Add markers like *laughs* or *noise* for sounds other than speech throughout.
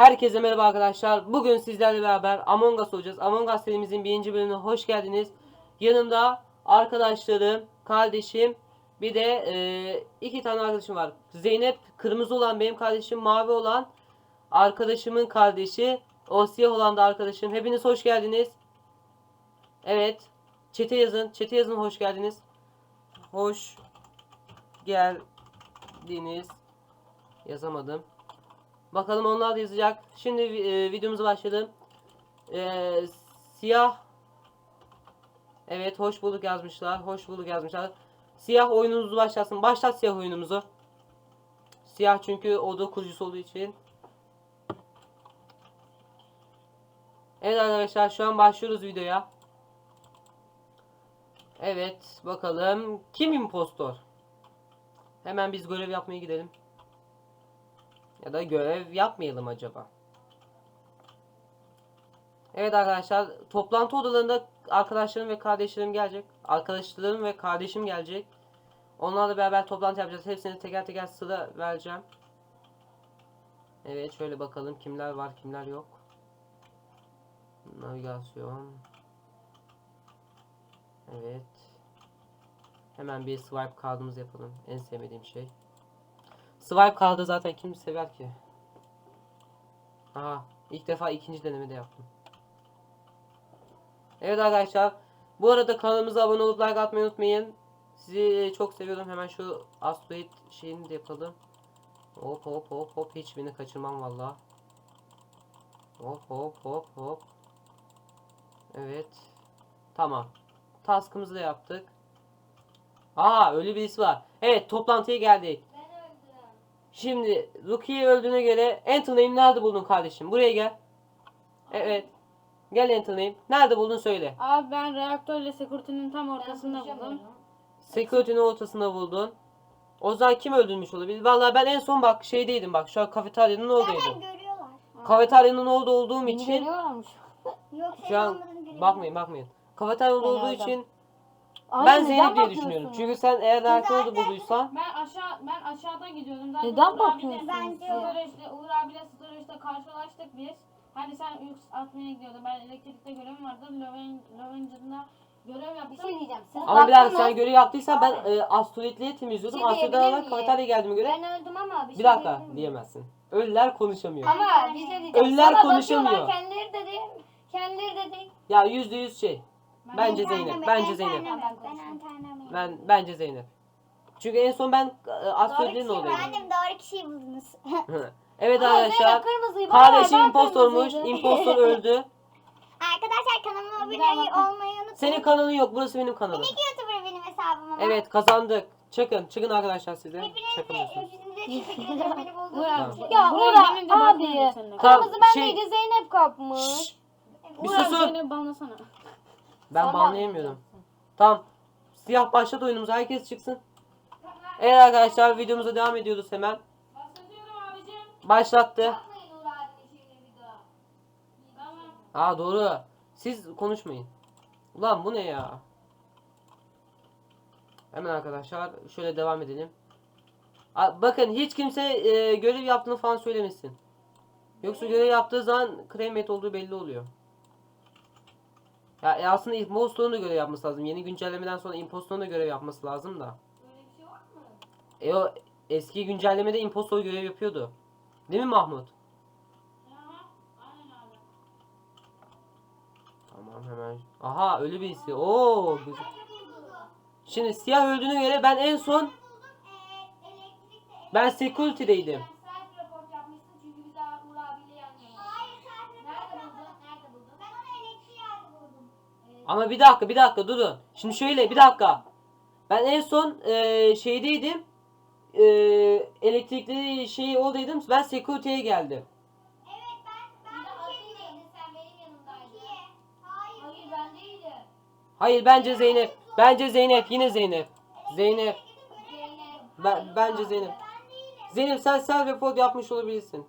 Herkese merhaba arkadaşlar. Bugün sizlerle beraber Among Us olacağız. Among Us serimizin birinci bölümüne hoş geldiniz. Yanımda arkadaşlarım, kardeşim, bir de e, iki tane arkadaşım var. Zeynep kırmızı olan benim kardeşim, mavi olan arkadaşımın kardeşi, o siyah olan da arkadaşım. Hepiniz hoş geldiniz. Evet. Çete yazın. Çete yazın hoş geldiniz. Hoş geldiniz. Yazamadım. Bakalım onlar da yazacak. Şimdi e, videomuza başlayalım. E, siyah Evet hoş bulduk yazmışlar. Hoş bulduk yazmışlar. Siyah oyunumuzu başlasın. Başlat siyah oyunumuzu. Siyah çünkü oda kurucusu olduğu için. Evet arkadaşlar şu an başlıyoruz videoya. Evet bakalım. Kim impostor? Hemen biz görev yapmaya gidelim. Ya da görev yapmayalım acaba. Evet arkadaşlar toplantı odalarında arkadaşlarım ve kardeşlerim gelecek. Arkadaşlarım ve kardeşim gelecek. Onlarla beraber toplantı yapacağız. Hepsini teker teker sıra vereceğim. Evet şöyle bakalım kimler var kimler yok. Navigasyon. Evet. Hemen bir swipe kağıdımızı yapalım. En sevmediğim şey. Swipe kağıdı zaten kim sever ki? Aha ilk defa ikinci denemede yaptım. Evet arkadaşlar. Bu arada kanalımıza abone olup like atmayı unutmayın. Sizi çok seviyorum. Hemen şu asteroid şeyini de yapalım. Hop hop hop hop. Hiçbirini kaçırmam valla. Hop hop hop hop. Evet. Tamam. Task'ımızı da yaptık. Aa öyle birisi var. Evet toplantıya geldik. Şimdi Rukiye öldüğüne göre Anthony'yi nerede buldun kardeşim? Buraya gel. Evet. Gel Anthony. Nerede buldun söyle. Abi ben reaktörle security'nin tam ortasında buldum. Security'nin ortasında buldun. O zaman kim öldürmüş olabilir? Vallahi ben en son bak şeydeydim bak şu an kafeteryanın oradaydım. görüyorlar. Kafeteryanın orada olduğum için görüyorlarmış. Yok şu an bakmayın bakmayın. Kafeteryada Ben olduğu için Abi ben neden Zeynep diye bakıyorsun? düşünüyorum. Çünkü sen eğer reaktörde bulduysan Ben aşağı ben aşağıda gidiyordum. Zaten Neden Uğur bakıyorsun Bence Storage'de Uğur abiyle Storage'de karşılaştık biz. Hani sen yük atmaya gidiyordun. Ben elektrikte görevim vardı. Löwen, Löwencer'da görev yaptım. Bir şey diyeceğim. Siz ama bir dakika baktınız. sen görev yaptıysan ben e, astrolitliği temizliyordum. Bir şey Astrodan diyebilir alarak miyim? kafeteryaya geldim göre. Ben öldüm ama bir, Bir şey dakika diyebilir miyim? diyemezsin. Ölüler konuşamıyor. Ama bir şey diyeceğim. Ölüler Sana konuşamıyor. bakıyorlar, Kendileri de değil. Kendileri de değil. Ya yüzde yüz şey. Bence Ben Zeynep. Bence ben Zeynep. Ben bence Zeynep. Çünkü en son ben e, kişi oradaydım. Annem doğru kişiyi buldunuz. *laughs* evet Aa, arkadaşlar. Kırmızıyı bana ver, Kardeşim ben impostormuş. kırmızıydım. Impostor *laughs* öldü. Arkadaşlar kanalıma abone olmayı unutmayın. Senin kanalın yok. Burası benim kanalım. İki YouTuber benim hesabım ama. Evet kazandık. Çıkın. Çıkın arkadaşlar size. Hepinize, Çakılıyorsunuz. hepinize teşekkür ederim beni buldunuz. Ya Buraya Uğur abi. seninle. Tamam, Kırmızı ben şey- Zeynep kapmış. Şşş, Bir Uğur abi susun. seni banlasana. Ben Sen banlayamıyorum. Tamam. Siyah başlat oyunumuza. Herkes çıksın. Evet arkadaşlar videomuza devam ediyoruz hemen. Başlatıyorum abicim. Başlattı. Bakmayın Uğur abinin şeyine bir daha. Tamam. Aa doğru. Siz konuşmayın. Ulan bu ne ya? Hemen arkadaşlar şöyle devam edelim. Bakın hiç kimse e, görev yaptığını falan söylemesin. Yoksa görev yaptığı zaman cremate olduğu belli oluyor. Ya e, aslında impostorun da görev yapması lazım. Yeni güncellemeden sonra impostorun da görev yapması lazım da. Böyle bir şey var mı? E o eski güncellemede impostor görev yapıyordu. Değil mi Mahmut? Tamam hemen. Aha ölü birisi. Oo güzel. Şimdi siyah öldüğüne göre ben en son ben security'deydim. Sen self report yapmışsın çünkü biz daha Uğur abiyle yan yana. Hayır sen Nerede buldun? Nerede buldun? Ben onu elektriği yerde buldum. Ama bir dakika bir dakika durun. Şimdi şöyle bir dakika. Ben en son e, şeydeydim. E, elektrikli şey oradaydım. Ben security'ye geldim. Evet ben ben sen benim yanımdaydın. Hayır. Hayır ben değildim. Hayır bence Zeynep. Bence Zeynep yine Zeynep. Zeynep. Zeynep. Ben, bence Zeynep. Zeynep sen self report yapmış olabilirsin.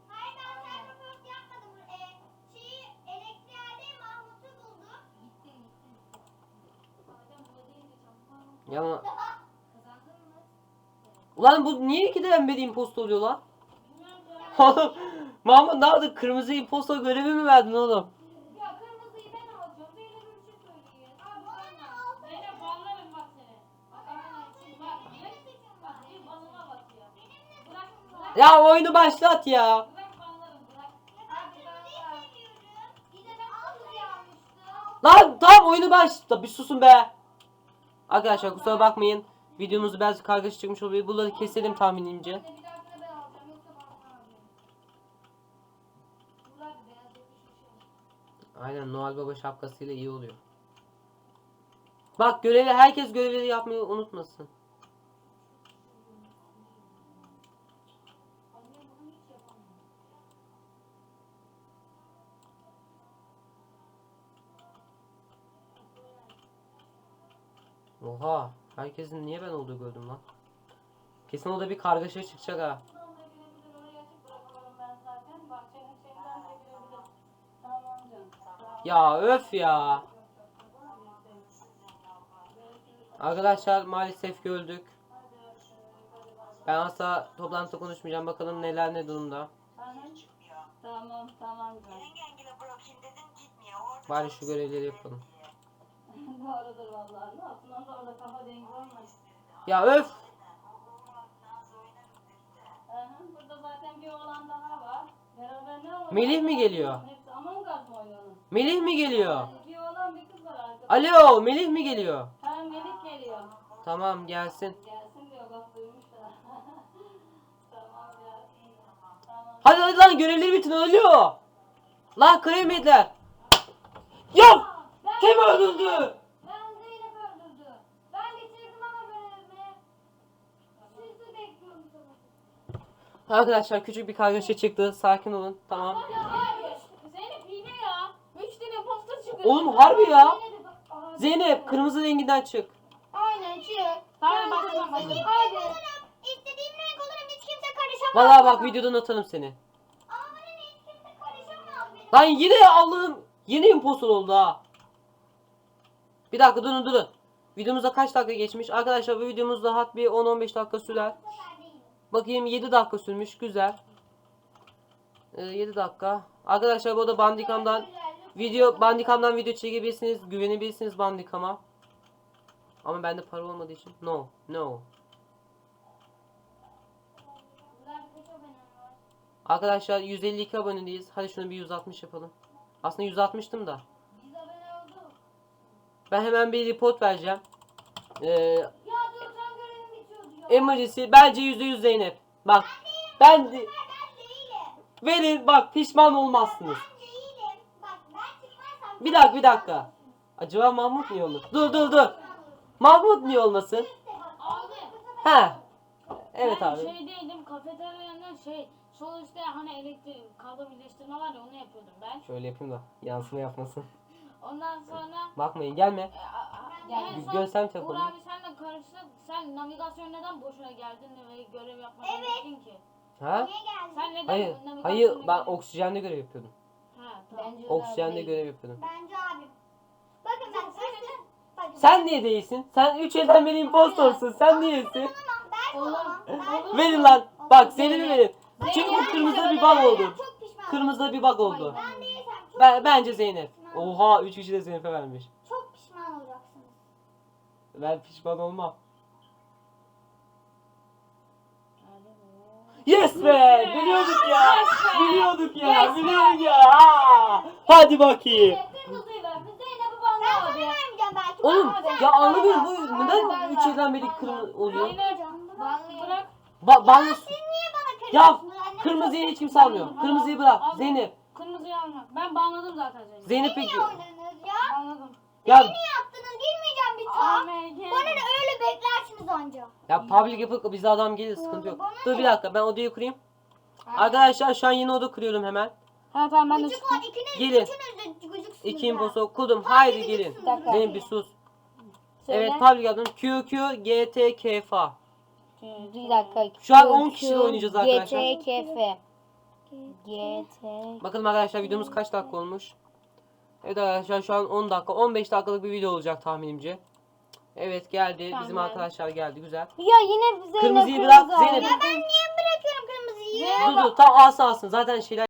Ya ulan bu niye iki de beri impost oluyor lan? Oğlum *laughs* Mahmut ne yaptın? Kırmızı impostor görevi mi verdin oğlum? Ya kırmızıyı ben alacağım. Zeynep'e bir şey söyleyin. Abi bana. Zeynep banlarım bak seni. Bak bana için bak. Bak bir banıma bak ya. Bırak bırak. Ya oyunu başlat ya. Bırak banlarım bırak. Hadi ben Bir de ben kırmızıyı almıştım. Lan tamam oyunu başlat. Bir susun be. Arkadaşlar kusura bakmayın. Videomuz biraz kargaşa çıkmış olabilir. Bunları keselim tahminimce. Aynen Noel Baba şapkasıyla iyi oluyor. Bak görevi herkes görevleri yapmayı unutmasın. Oha. Herkesin niye ben olduğu gördüm lan. Kesin o da bir kargaşa çıkacak ha. Ya öf ya. Arkadaşlar maalesef ki öldük. Ben asla toplantıda konuşmayacağım. Bakalım neler ne durumda. Tamam tamam Bari şu görevleri yapalım. Doğrudur vallahi. Ne yapsın? Sonra da kafa dengi olmaz. Ya öf. Burada zaten bir oğlan daha var. Beraber ne olur? Melih mi geliyor? Hepsi mı? Melih mi geliyor? Bir oğlan bir kız var arkada. Alo Melih mi geliyor? Ha Melih geliyor. Tamam gelsin. Gelsin diyor bak *laughs* tamam gelsin. Tamam. Hadi hadi lan görevleri bitin alo. Lan krem yediler. Yok. Kim öldürdü? Ben Zeynep öldürdü. Ben bitirdim ama görevimi. Sizi bekliyorum sana. Arkadaşlar küçük bir kargaşa çıktı. Sakin olun. Tamam. Ya hayır. Zeynep hile ya. Üç tane posta çıkıyor. Oğlum harbi ya. Bak. Zeynep kırmızı renginden çık. Aynen çık. Tamam başlayalım başlayalım. Haydi. İstediğim renk olurum hiç kimse karışamaz. Vallahi bak videodan atalım seni. Ama hiç kimse karışamaz benim. Lan yine Allah'ım yine impostor oldu ha. Bir dakika durun durun. Videomuzda kaç dakika geçmiş? Arkadaşlar bu videomuz rahat bir 10-15 dakika sürer. Bakayım 7 dakika sürmüş. Güzel. Ee, 7 dakika. Arkadaşlar bu arada Bandicam'dan video Bandicam'dan video çekebilirsiniz. Güvenebilirsiniz Bandicam'a. Ama bende para olmadığı için no. No. Arkadaşlar 152 abonedeyiz. Hadi şunu bir 160 yapalım. Aslında 160'tım da. Ben hemen bir report vereceğim. Ee, emergency bence %100 Zeynep. Bak. Ben de, Ben değilim. verin bak pişman olmazsınız. Ben değilim. Bak. Bir dakika bir dakika. Acaba Mahmut niye olmasın? Dur dur dur. Mahmut niye olmasın? Abi. Ha. Evet ben abi. şeydeydim kafeteryanın şey sol üstte hani elektrik kablo birleştirme var ya onu yapıyordum ben. Şöyle yapayım da yansıma yapmasın. Ondan sonra Bakmayın gelme. e, en Biz görsem Uğur telefonunu. abi senle karıştık. Sen navigasyon neden boşuna geldin ve görev yapmak Evet. ki? Ha? Niye geldin? Sen neden Hayır. navigasyona Hayır ben geldin? oksijende görev yapıyordum. Ha tamam. Oksijende görev yapıyordum. Bence abim. Bakın ben üstü. Bakın. Sen niye değilsin? Sen 3 elden beri impostorsun. Sen niyesin? Tamam ben Olur. Verin lan. Bak seni mi verin? Çünkü Ben kırmızıda bir bug oldu. Çok. Kırmızıda bir bug oldu. Ben değilsem çok, Ben, bence Zeynep. Oha 3 kişi de Zeynep'e vermiş. çok pişman olacaksınız. Ben pişman olmam. Yes be! Biliyorduk ya! Biliyorduk ya! Biliyorduk ya! Ha! Hadi bakayım. Kırmızıyı ver. Biz Zeynep'i bana Ben sana vermeyeceğim belki. Oğlum ya anlamıyorum bu neden ben- 3 elden beri kırmızı oluyor? Bırak. Ba ban Siz niye bana ya karışıyorsunuz? Annem kırmızıyı hiç kimse almıyor. Kırmızıyı bırak. Zeynep. Kırmızıyı alma. Ben banladım zaten Zeynep. Zeynep Niye peki. oynadınız ya? Banladım. Ya Niye yaptınız? Girmeyeceğim bir. AMG. Bana ne öyle beklersiniz anca. ya public yapıp bize adam gelir sıkıntı yok. Dur bir dakika ben odayı kurayım. Arkadaşlar şu an yeni oda kuruyorum hemen. Ha tamam ben de Küçük çıktım. ikiniz, Gelin. üçünüz de gıcıksınız. İki ya. Haydi gelin. gidin. dakika. Zeynep bir sus. Söyle. Evet public yaptım. QQ GT KFA. Bir dakika. Şu an 10 kişi oynayacağız arkadaşlar. GTKF. GT. Bakalım arkadaşlar videomuz kaç dakika olmuş. Evet arkadaşlar şu an 10 dakika 15 dakikalık bir video olacak tahminimce. Evet geldi. Bizim Tamam. arkadaşlar geldi güzel. Ya yine Zeynep Kırmızıyı kırmızı bırak. Zeynep. Ya ben niye bırakıyorum kırmızıyı? Dur dur tam alsın alsın. Zaten şeyler